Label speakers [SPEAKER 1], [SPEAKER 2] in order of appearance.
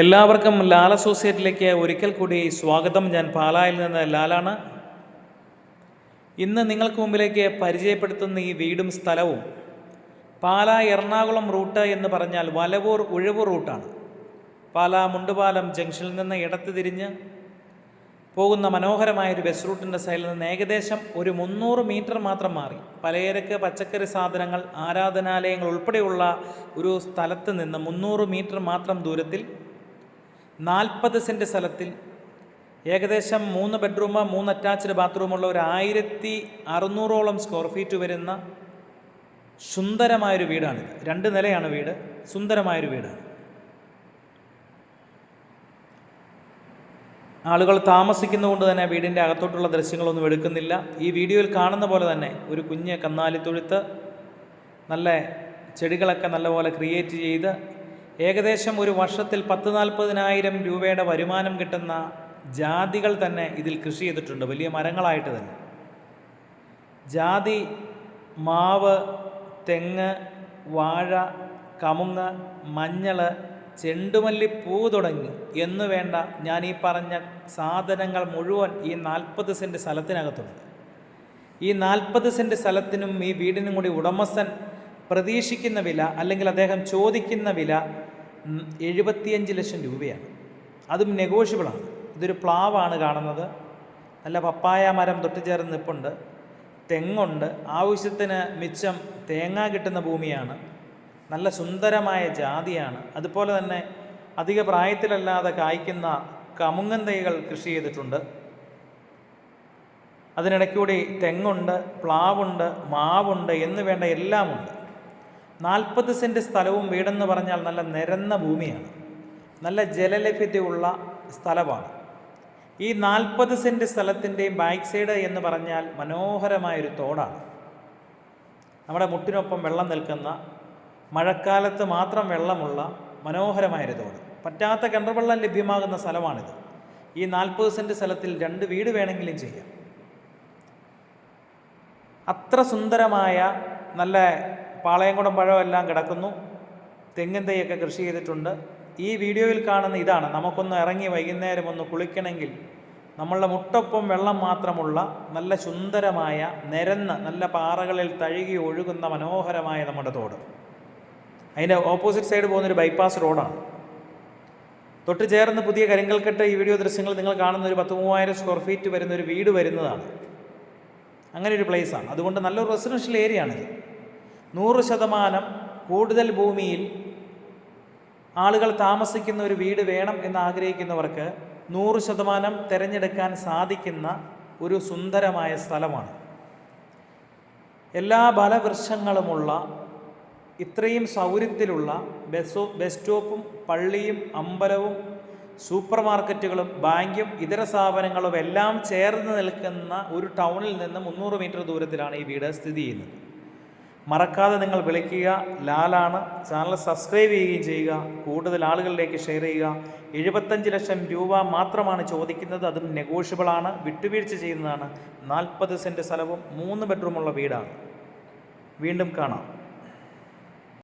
[SPEAKER 1] എല്ലാവർക്കും ലാൽ അസോസിയേറ്റിലേക്ക് ഒരിക്കൽ കൂടി സ്വാഗതം. ഞാൻ പാലായിൽ നിന്ന് ലാലാണ്. ഇന്ന് നിങ്ങൾക്ക് മുമ്പിലേക്ക് പരിചയപ്പെടുത്തുന്ന ഈ വീടും സ്ഥലവും പാലാ എറണാകുളം റൂട്ട് എന്ന് പറഞ്ഞാൽ വലവൂർ ഉഴവൂർ റൂട്ടാണ്. പാലാ മുണ്ടുപാലം ജംഗ്ഷനിൽ നിന്ന് ഇടത്ത് തിരിഞ്ഞ് പോകുന്ന മനോഹരമായ ഒരു ബസ് റൂട്ടിന്റെ സൈഡിൽ നിന്ന് ഏകദേശം ഒരു മുന്നൂറ് മീറ്റർ മാത്രം മാറി. പലചരക്ക് പച്ചക്കറി സാധനങ്ങൾ ആരാധനാലയങ്ങൾ ഉൾപ്പെടെയുള്ള ഒരു സ്ഥലത്ത് നിന്ന് മുന്നൂറ് മീറ്റർ മാത്രം ദൂരത്തിൽ നാൽപ്പത് സെന്റ് സ്ഥലത്തിൽ ഏകദേശം മൂന്ന് ബെഡ്റൂം മൂന്ന് അറ്റാച്ച്ഡ് ബാത്റൂമുള്ള ഒരു ആയിരത്തി അറുന്നൂറോളം സ്ക്വയർ ഫീറ്റ് വരുന്ന സുന്ദരമായൊരു വീടാണിത്. രണ്ട് നിലയാണ് വീട് സുന്ദരമായൊരു വീടാണ്. ആളുകൾ താമസിക്കുന്നതുകൊണ്ട് തന്നെ വീടിന്റെ അകത്തോട്ടുള്ള ദൃശ്യങ്ങളൊന്നും എടുക്കുന്നില്ല. ഈ വീഡിയോയിൽ കാണുന്ന പോലെ തന്നെ ഒരു കുഞ്ഞ് കന്നാലിത്തൊഴുത്ത് നല്ല ചെടികളൊക്കെ നല്ലപോലെ ക്രിയേറ്റ് ചെയ്ത് ഏകദേശം ഒരു വർഷത്തിൽ പത്ത് നാൽപ്പതിനായിരം രൂപയുടെ വരുമാനം കിട്ടുന്ന ജാതികൾ തന്നെ ഇതിൽ കൃഷി ചെയ്തിട്ടുണ്ട്. വലിയ മരങ്ങളായിട്ട് തന്നെ. ജാതി മാവ് തെങ്ങ് വാഴ കമുങ്ങ് മഞ്ഞൾ ചെണ്ടുമല്ലിപ്പൂ തുടങ്ങി. എന്നു വേണ്ട ഞാൻ ഈ പറഞ്ഞ സാധനങ്ങൾ മുഴുവൻ ഈ നാൽപ്പത് സെന്റ് സ്ഥലത്തിനകത്തുണ്ട്. ഈ നാൽപ്പത് സെന്റ് സ്ഥലത്തിനും ഈ വീടിനും കൂടി ഉടമസ്ഥൻ പ്രതീക്ഷിക്കുന്ന വില അല്ലെങ്കിൽ അദ്ദേഹം ചോദിക്കുന്ന വില എഴുപത്തിയഞ്ച് ലക്ഷം രൂപയാണ്. അതും നെഗോഷ്യബിളാണ് ഇതൊരു പ്ലാവാണ് കാണുന്നത്. നല്ല പപ്പായ മരം തൊട്ട് ചേർന്ന് നിൽപ്പുണ്ട് തെങ്ങുണ്ട്. ആവശ്യത്തിന് മിച്ചം തേങ്ങ കിട്ടുന്ന ഭൂമിയാണ്. നല്ല സുന്ദരമായ ജാതിയാണ്. അതുപോലെ തന്നെ അധിക പ്രായത്തിലല്ലാതെ കായ്ക്കുന്ന കമുങ്ങൻ തൈകൾ കൃഷി ചെയ്തിട്ടുണ്ട്. അതിനിടയ്ക്കൂടി തെങ്ങുണ്ട് പ്ലാവുണ്ട് മാവുണ്ട് എന്ന് വേണ്ട എല്ലാമുണ്ട്. നാൽപ്പത് സെന്റ് സ്ഥലവും വീടെന്ന് പറഞ്ഞാൽ നല്ല നിരന്ന ഭൂമിയാണ്. നല്ല ജലലഭ്യതയുള്ള സ്ഥലമാണ്. ഈ നാൽപ്പത് സെന്റ് സ്ഥലത്തിന്റെയും ബാക്ക് സൈഡ് എന്ന് പറഞ്ഞാൽ മനോഹരമായൊരു തോടാണ്. നമ്മുടെ മുട്ടിനൊപ്പം വെള്ളം നിൽക്കുന്ന മഴക്കാലത്ത് മാത്രം വെള്ളമുള്ള മനോഹരമായൊരു തോട്. പറ്റാത്ത കിണർവെള്ളം ലഭ്യമാകുന്ന സ്ഥലമാണിത്. ഈ നാൽപ്പത് സെന്റ് സ്ഥലത്തിൽ രണ്ട് വീട് വേണമെങ്കിലും ചെയ്യാം. അത്ര സുന്ദരമായ നല്ല പാളയംകുടം പഴമെല്ലാം കിടക്കുന്നു. തെങ്ങിൻ തൈയൊക്കെ കൃഷി ചെയ്തിട്ടുണ്ട്. ഈ വീഡിയോയിൽ കാണുന്ന ഇതാണ്. നമുക്കൊന്ന് ഇറങ്ങി വൈകുന്നേരം ഒന്ന് കുളിക്കണമെങ്കിൽ നമ്മളുടെ മുട്ടൊപ്പം വെള്ളം മാത്രമുള്ള നല്ല സുന്ദരമായ നിരന്ന് നല്ല പാറകളിൽ തഴുകി ഒഴുകുന്ന മനോഹരമായ നമ്മുടെ തോട്. അതിന്റെ ഓപ്പോസിറ്റ് സൈഡ് പോകുന്നൊരു ബൈപ്പാസ് റോഡാണ്. തൊട്ട് ചേർന്ന് പുതിയ കരിങ്കൽക്കെട്ട് ഈ വീഡിയോ ദൃശ്യങ്ങൾ നിങ്ങൾ കാണുന്ന ഒരു പത്ത് മൂവായിരം സ്ക്വയർ ഫീറ്റ് വരുന്ന ഒരു വീട് വരുന്നതാണ്. അങ്ങനെ ഒരു പ്ലേസാണ് അതുകൊണ്ട് നല്ലൊരു റെസിഡൻഷ്യൽ ഏരിയ ആണിത്. നൂറ് ശതമാനം കൂടുതൽ ഭൂമിയിൽ ആളുകൾ താമസിക്കുന്ന ഒരു വീട് വേണം എന്ന് ആഗ്രഹിക്കുന്നവർക്ക് നൂറ് ശതമാനം തിരഞ്ഞെടുക്കാൻ സാധിക്കുന്ന ഒരു സുന്ദരമായ സ്ഥലമാണ്. എല്ലാ ബലവൃക്ഷങ്ങളുമുള്ള ഇത്രയും സൗകര്യത്തിലുള്ള ബസ് ബസ് സ്റ്റോപ്പും പള്ളിയും അമ്പലവും സൂപ്പർ മാർക്കറ്റുകളും ബാങ്കും ഇതര സ്ഥാപനങ്ങളും എല്ലാം ചേർന്ന് നിൽക്കുന്ന ഒരു ടൗണിൽ നിന്ന് മുന്നൂറ് മീറ്റർ ദൂരത്തിലാണ് ഈ വീട് സ്ഥിതി ചെയ്യുന്നത്. മറക്കാതെ നിങ്ങൾ വിളിക്കുക. ലാലാണ്. ചാനൽ സബ്സ്ക്രൈബ് ചെയ്യുകയും ചെയ്യുക. കൂടുതൽ ആളുകളിലേക്ക് ഷെയർ ചെയ്യുക. എഴുപത്തഞ്ച് ലക്ഷം രൂപ മാത്രമാണ് ചോദിക്കുന്നത്. അതും നെഗോഷ്യബിളാണ് വിട്ടുവീഴ്ച ചെയ്യുന്നതാണ്. നാൽപ്പത് സെന്റ് സ്ഥലവും മൂന്ന് ബെഡ്റൂമുള്ള വീടാണ്. വീണ്ടും കാണാം.